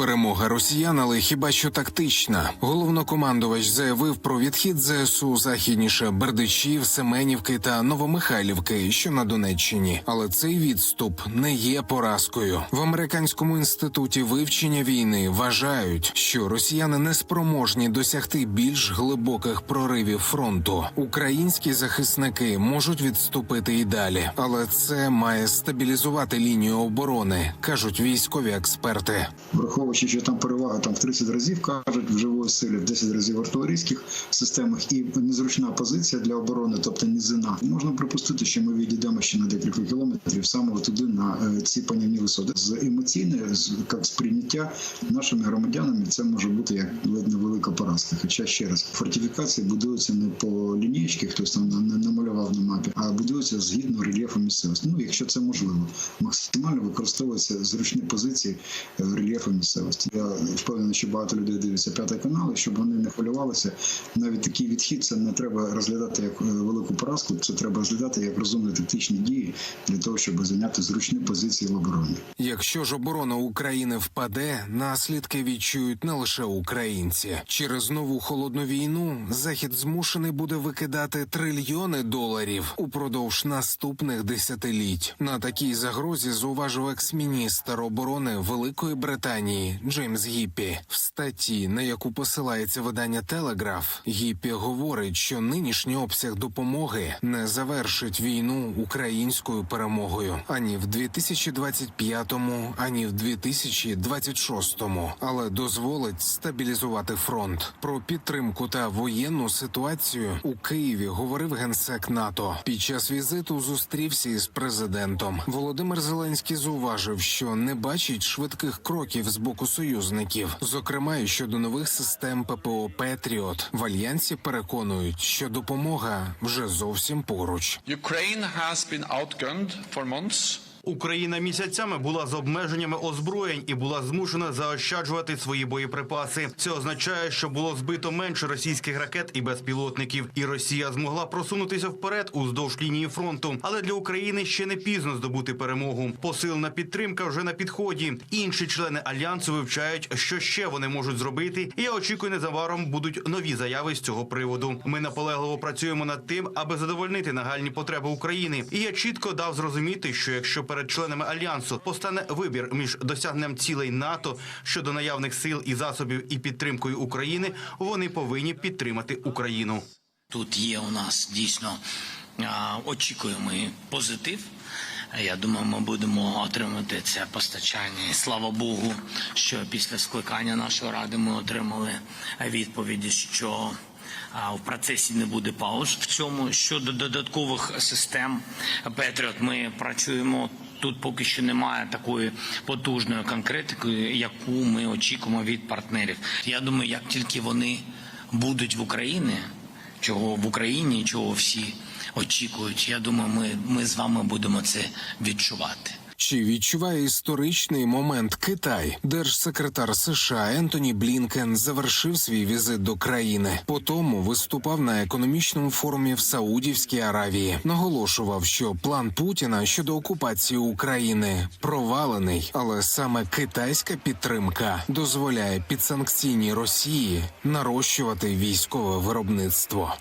Перемога росіян, але хіба що тактична. Головнокомандувач заявив про відхід ЗСУ західніше Бердичів, Семенівки та Новомихайлівки, що на Донеччині. Але цей відступ не є поразкою. В американському інституті вивчення війни вважають, що росіяни не спроможні досягти більш глибоких проривів фронту. Українські захисники можуть відступити і далі, але це має стабілізувати лінію оборони, кажуть військові експерти. Враховуючи, що там перевага там в 30 разів кажуть в живої силі, в 10 разів артилерійських системах і незручна позиція для оборони, тобто низина. Можна припустити, що ми відійдемо ще на декілька кілометрів саме туди на е, ці панівні висоти. З емоційне, з як сприйняття нашими громадянами, це може бути як ледь не велика поразка. Хоча ще раз фортифікації будуються не по лінієчки, хтось там на- намалював на мапі, а будуються згідно рельєфу місцевості. Ну, якщо це можливо, максимально використовуються зручні позиції е, рельєфу місцевості. Я впевнений, що багато людей дивляться п'ятий канал, і щоб вони не хвилювалися. Навіть такий відхід це не треба розглядати як е, велику поразку, це треба розглядати як розумні тактичні дії для того, щоб зайняти зручні позиції в обороні. Якщо ж оборона України впаде, наслідки відчують не лише українці. Через нову холодну війну захід змушений буде викидати трильйони доларів упродовж наступних десятиліть. На такій загрозі зауважив екс-міністр оборони Великої Британії Джеймс Гіппі. В статті, на яку посилається видання Телеграф, Гіппі говорить, що нинішній обсяг допомоги не завершить війну українською перемогою ані в 2025-му, ані в 2026-му, але дозволить стабілізувати фронт. Про підтримку та воєнну ситуацію у Києві говорив генсек НАТО. Під час візиту зустрівся із президентом. Володимир Зеленський зауважив, що не бачить швидких кроків з боку союзників, зокрема і щодо нових систем ППО Петріот. В альянсі переконують, що допомога вже зовсім поруч. Ukraine has been outgunned for months. Україна місяцями була з обмеженнями озброєнь і була змушена заощаджувати свої боєприпаси. Це означає, що було збито менше російських ракет і безпілотників, і Росія змогла просунутися вперед уздовж лінії фронту. Але для України ще не пізно здобути перемогу. Посилена підтримка вже на підході. Інші члени альянсу вивчають, що ще вони можуть зробити. І я очікую, незабаром будуть нові заяви з цього приводу. Ми наполегливо працюємо над тим, аби задовольнити нагальні потреби України. І я чітко дав зрозуміти, що якщо перед членами альянсу постане вибір між досягненням цілей НАТО щодо наявних сил і засобів і підтримкою України, вони повинні підтримати Україну. Тут є у нас дійсно а, очікуємий позитив. Я думаю, ми будемо отримати це постачання. І слава Богу, що після скликання нашої ради ми отримали відповіді, що в процесі не буде пауз. В цьому щодо додаткових систем Петріот ми працюємо. Тут поки що немає такої потужної конкретики, яку ми очікуємо від партнерів. Я думаю, як тільки вони будуть в Україні, чого в Україні, чого всі очікують. Я думаю, ми, ми з вами будемо це відчувати. Чи відчуває історичний момент Китай? Держсекретар США Ентоні Блінкен завершив свій візит до країни. Потому виступав на економічному форумі в Саудівській Аравії. Наголошував, що план Путіна щодо окупації України провалений, але саме китайська підтримка дозволяє підсанкційній Росії нарощувати військове виробництво.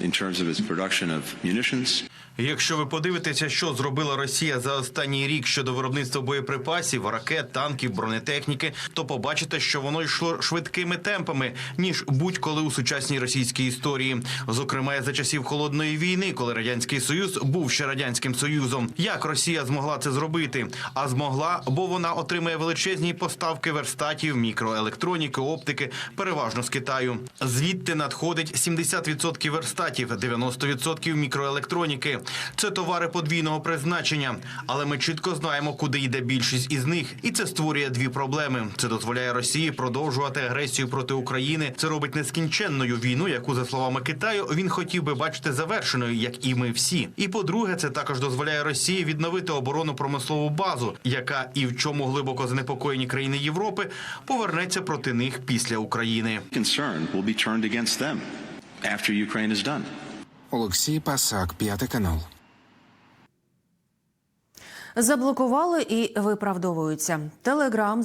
In terms of its production of munitions, Якщо ви подивитеся, що зробила Росія за останній рік щодо виробництва боєприпасів, ракет, танків, бронетехніки, то побачите, що воно йшло швидкими темпами ніж будь-коли у сучасній російській історії, зокрема за часів холодної війни, коли радянський союз був ще радянським союзом. Як Росія змогла це зробити? А змогла, бо вона отримує величезні поставки верстатів, мікроелектроніки, оптики, переважно з Китаю. Звідти надходить 70% верстатів, 90% мікроелектроніки. Це товари подвійного призначення, але ми чітко знаємо, куди йде більшість із них, і це створює дві проблеми. Це дозволяє Росії продовжувати агресію проти України. Це робить нескінченною війну, яку за словами Китаю він хотів би бачити завершеною, як і ми всі. І по-друге, це також дозволяє Росії відновити оборонну промислову базу, яка і в чому глибоко занепокоєні країни Європи повернеться проти них після України. concern will be turned against them after Ukraine is done. Олексій Пасак, п'ятий канал. Заблокували і виправдовуються. Телеграм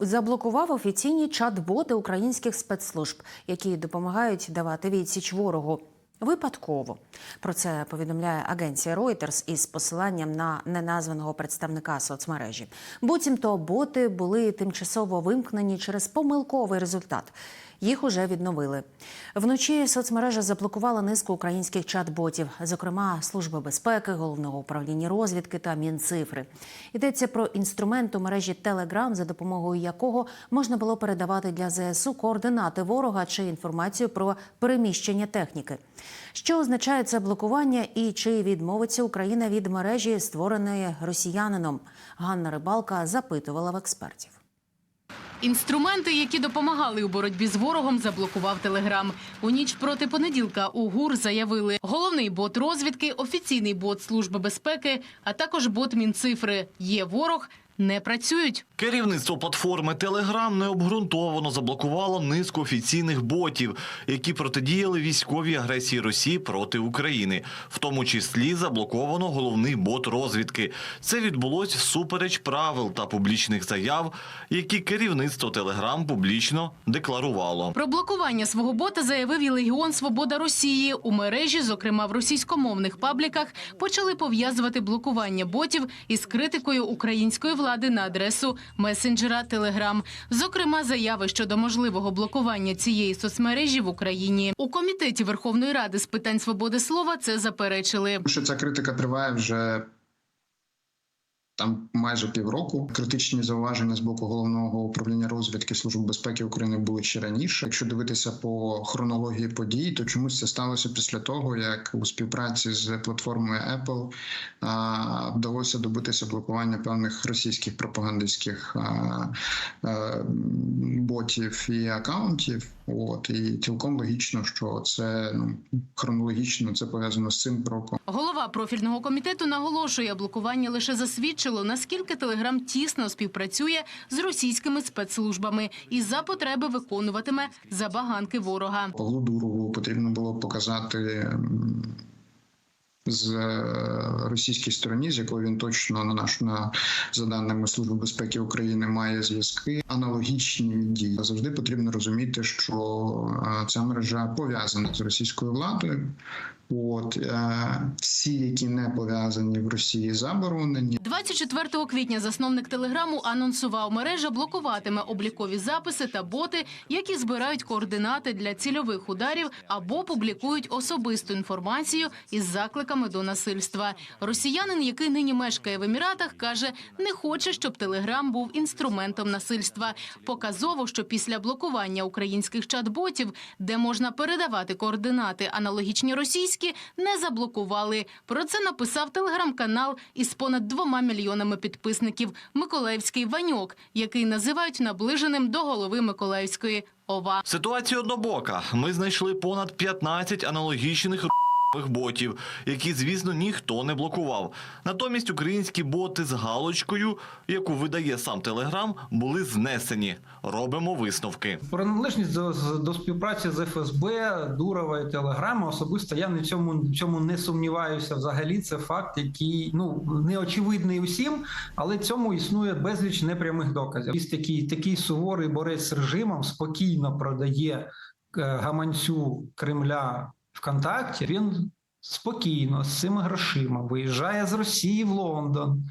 заблокував офіційні чат-боти українських спецслужб, які допомагають давати відсіч ворогу. Випадково про це повідомляє агенція Reuters із посиланням на неназваного представника соцмережі. Буцімто боти були тимчасово вимкнені через помилковий результат. Їх уже відновили. Вночі соцмережа заблокувала низку українських чат-ботів, зокрема Служби безпеки, головного управління розвідки та Мінцифри. Йдеться про інструмент у мережі Telegram, за допомогою якого можна було передавати для ЗСУ координати ворога чи інформацію про переміщення техніки. Що означає це блокування і чи відмовиться Україна від мережі, створеної росіянином? Ганна Рибалка запитувала в експертів. Інструменти, які допомагали у боротьбі з ворогом, заблокував Телеграм. У ніч проти понеділка у ГУР заявили головний бот розвідки, офіційний бот Служби безпеки, а також бот Мінцифри. Є ворог, не працюють. Керівництво платформи Telegram необґрунтовано заблокувало низку офіційних ботів, які протидіяли військовій агресії Росії проти України. В тому числі заблоковано головний бот розвідки. Це відбулось всупереч правил та публічних заяв, які керівництво Telegram публічно декларувало. Про блокування свого бота заявив і Легіон Свобода Росії. У мережі, зокрема в російськомовних пабліках, почали пов'язувати блокування ботів із критикою української влади на адресу месенджера Телеграм. Зокрема, заяви щодо можливого блокування цієї соцмережі в Україні. У комітеті Верховної Ради з питань свободи слова це заперечили. Що ця критика триває вже там майже півроку. Критичні зауваження з боку головного управління розвідки Служби безпеки України були ще раніше. Якщо дивитися по хронології подій, то чомусь це сталося після того, як у співпраці з платформою Apple а, вдалося добитися блокування певних російських пропагандистських а, а, ботів і акаунтів. От і цілком логічно, що це ну хронологічно це пов'язано з цим кроком. Голова профільного комітету наголошує, блокування лише засвідчило, наскільки Телеграм тісно співпрацює з російськими спецслужбами і за потреби виконуватиме забаганки ворога. Павлу Дурову потрібно було показати з е, російській стороні, з якою він точно на наш на за даними Служби безпеки України має зв'язки. Аналогічні дії завжди потрібно розуміти, що е, ця мережа пов'язана з російською владою. От е, всі, які не пов'язані в Росії, заборонені. 24 квітня засновник телеграму анонсував, мережа блокуватиме облікові записи та боти, які збирають координати для цільових ударів або публікують особисту інформацію із закликами до насильства. Росіянин, який нині мешкає в Еміратах, каже, не хоче, щоб телеграм був інструментом насильства. Показово, що після блокування українських чат-ботів, де можна передавати координати аналогічні російські, не заблокували. Про це написав телеграм-канал із понад двома мільйонами підписників Миколаївський Ваньок, який називають наближеним до голови Миколаївської ОВА. Ситуація однобока. Ми знайшли понад 15 аналогічних ботів, які, звісно, ніхто не блокував. Натомість українські боти з галочкою, яку видає сам Телеграм, були знесені. Робимо висновки. Приналежність до, до співпраці з ФСБ, Дурова і Телеграма особисто я в цьому, цьому не сумніваюся. Взагалі, це факт, який ну не очевидний усім, але цьому існує безліч непрямих доказів. Ось такий, такий суворий борець з режимом спокійно продає е, гаманцю Кремля ВКонтакті. Він спокійно з цими грошима виїжджає з Росії в Лондон.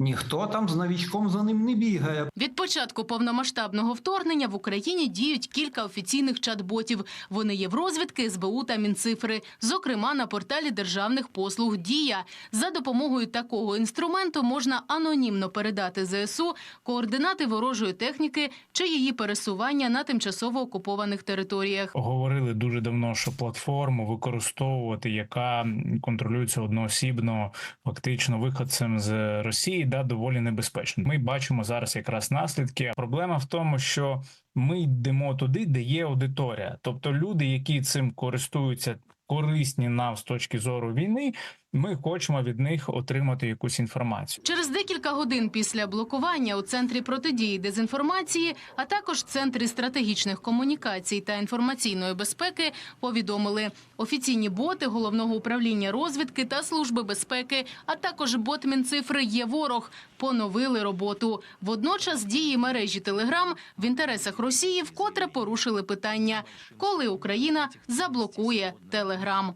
Ніхто там з новічком за ним не бігає. Від початку повномасштабного вторгнення в Україні діють кілька офіційних чат-ботів. Вони є в розвідки СБУ та Мінцифри, зокрема на порталі державних послуг Дія. За допомогою такого інструменту можна анонімно передати ЗСУ координати ворожої техніки чи її пересування на тимчасово окупованих територіях. говорили дуже давно, що платформу використовувати, яка контролюється одноосібно, фактично виходцем з Росії, да, доволі небезпечно. Ми бачимо зараз якраз наслідки. Проблема в тому, що ми йдемо туди, де є аудиторія, тобто люди, які цим користуються. Корисні нам з точки зору війни, Ми хочемо від них отримати якусь інформацію. Через декілька годин після блокування у центрі протидії дезінформації, а також центрі стратегічних комунікацій та інформаційної безпеки повідомили офіційні боти головного управління розвідки та служби безпеки, а також бот Мінцифри є ворог. Поновили роботу. Водночас дії мережі Телеграм в інтересах Росії вкотре порушили питання, коли Україна заблокує Телеграм.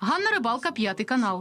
Ганна Рибалка, п'ятий канал.